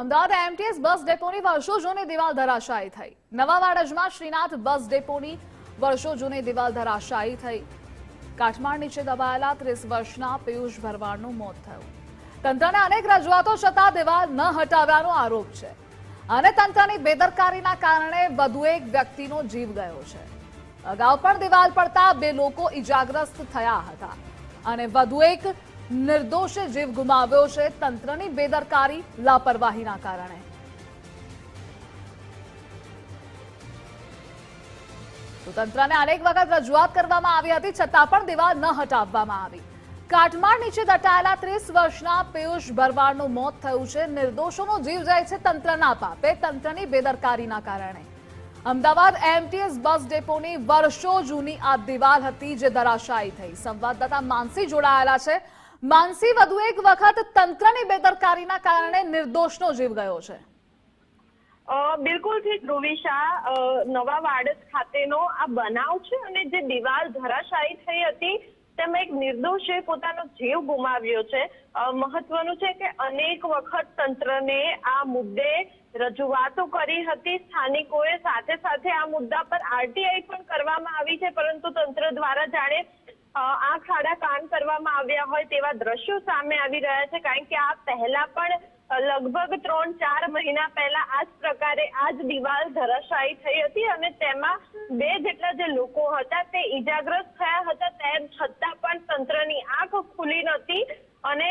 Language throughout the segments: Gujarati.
અમદાવાદ એમટીએસ બસ ડેપોની વર્ષો જૂની દિવાલ ધરાશાયી થઈ. નવા વાડજમાં શ્રીનાથ બસ ડેપોની વર્ષો જૂની દિવાલ ધરાશાયી થઈ. કાઠમાળ નીચે દબાયેલા ત્રીસ વર્ષના પિયુષ ભરવાડનું મોત થયું. તંત્રને અનેક રજૂઆતો છતાં દિવાલ ન હટાવ્યાનો આરોપ છે. અને તંત્રની બેદરકારીના કારણે વધુ એક વ્યક્તિનો જીવ ગયો છે. અગાઉ પણ દિવાલ પડતા બે લોકો ઈજાગ્રસ્ત થયા હતા. અને વધુ એક નિર્દોષે જીવ ગુમાવ્યો છે, તંત્રની બેદરકારી લાપરવાહીના કારણે. તો તંત્રને અનેક વખત રજૂઆત કરવામાં આવી હતી, છતાં પણ દિવાલ ન હટાવવામાં આવી. કાટમાળ નીચે દટાયેલા ત્રીસ વર્ષના પિયુષ ભરવાડનું મોત થયું છે. નિર્દોષોનો જીવ જાય છે તંત્રના પાપે, તંત્રની બેદરકારીના કારણે. અમદાવાદ એમટીએસ બસ ડેપોની વર્ષો જૂની આ દિવાલ હતી, જે ધરાશાયી થઈ. સંવાદદાતા માનસી જોડાયેલા છે. માનસી વધુ એક વખત તંત્રની બેદરકારીના કારણે નિર્દોષનો જીવ ગયો છે. અ, બિલકુલથી ધ્રુવિશા નવા વાડજ ખાતેનો આ બનાવ છે અને જે દિવાલ ધરાશાયી થઈ હતી તેમાં એક નિર્દોષે પોતાનો જીવ ગુમાવ્યો છે. મહત્વનું છે કે અનેક વખત તંત્રને આ મુદ્દે રજૂઆતો કરી હતી. સ્થાનિકોએ સાથે સાથે આ મુદ્દા પર આરટીઆઈ પણ કરવામાં આવી છે પરંતુ તંત્ર દ્વારા જાણે અ, આંખ આડા કાન કરવામાં આવ્યા હોય તેવા દ્રશ્યો સામે આવી રહ્યા છે કારણ કે આ પહેલા પણ લગભગ ત્રણ ચાર મહિના પહેલા આ જ પ્રકારે આ જ દિવાલ ધરાશાયી થઈ હતી અને તેમાં બે જેટલા જે લોકો હતા તે ઈજાગ્રસ્ત થયા હતા તેમ છતાં પણ તંત્રની આંખ ખુલી નથી અને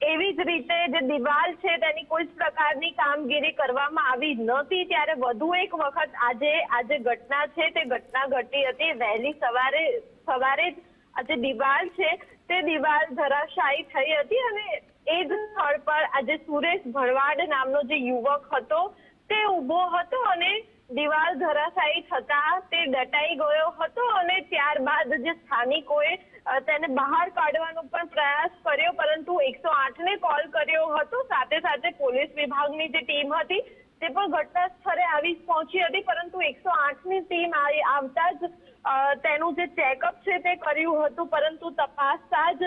એવી જ રીતે જે દિવાલ છે તેની કોઈ જ પ્રકારની કામગીરી કરવામાં આવી નહોતી. ત્યારે વધુ એક વખત આજે આજે ઘટના છે તે ઘટના ઘટી હતી. વહેલી સવારે સવારે જ આ જે દિવાલ છે, તે દિવાલ ધરાશાયી થઈ હતી અને એ જ સ્થળ પર આજે સુરેશ ભરવાડ નામનો જે યુવક હતો, તે ઊભો હતો અને દિવાલ ધરાશાયી થતા તે દટાઈ ગયો હતો અને ત્યારબાદ જે સ્થાનિકોએ તેને બહાર કાઢવાનો પણ પ્રયાસ કર્યો, પરંતુ એકસો આઠને કોલ કર્યો હતો. સાથે સાથે પોલીસ વિભાગની જે ટીમ હતી, તે પણ ઘટના સ્થળે આવી પહોંચી હતી, પરંતુ એકસો આઠની ટીમ આવી- આવતા જ તેનું જે ચેકઅપ છે તે કર્યું હતું, પરંતુ તપાસતા જ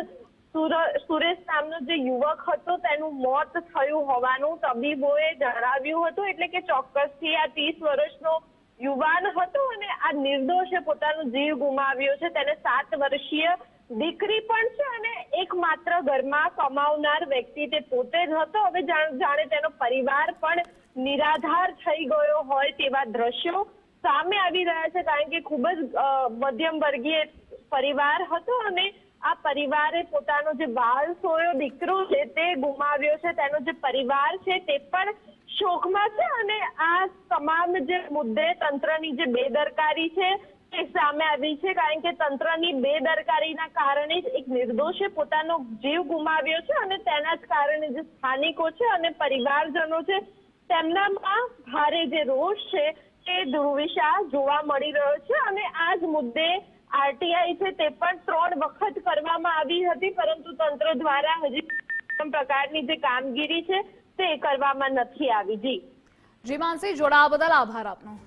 સુર- સુરેશ નામનો જે યુવક હતો, તેનું મોત થયું હોવાનું તબીબોએ જણાવ્યું હતું. એટલે કે ચોક્કસથી આ ત્રીસ વર્ષનો યુવાન હતો અને આ નિર્દોષે પોતાનો જીવ ગુમાવ્યો છે. તેને સાત વર્ષીય દીકરી પણ છે અને એકમાત્ર ઘરમાં કમાવનાર વ્યક્તિ તે પોતે જ હતો. હવે જાણે તેનો પરિવાર પણ નિરાધાર થઈ ગયો હોય તેવા દ્રશ્યો સામે આવી રહ્યા છે કારણ કે ખૂબ જ મધ્યમ વર્ગીય પરિવાર હતો અને આ પરિવારે પોતાનો જે વાલ સોયો દીકરો છે તે ગુમાવ્યો છે, તેનો જે પરિવાર છે તે પણ શોકમાં છે અને આ તમામ જે મુદ્દે તંત્રની જે બેદરકારી છે તે સામે આવી છે કારણ કે તંત્રની બેદરકારીના કારણે જ એક નિર્દોષે પોતાનો જીવ ગુમાવ્યો છે અને તેના જ કારણે જે સ્થાનિકો છે અને પરિવારજનો છે તેમનામાં ભારે જે રોષ છે તે ધ્રુવિશા જોવા મળી રહ્યો છે અને આ જ મુદ્દે આરટીઆઈ છે તે પણ ત્રણ વખત કરવામાં આવી હતી, પરંતુ તંત્ર દ્વારા હજી પ્રકારની જે કામગીરી છે તે કરવામાં નથી આવી. જી. જી, માનસી, જોડાવા બદલ આભાર આપનો.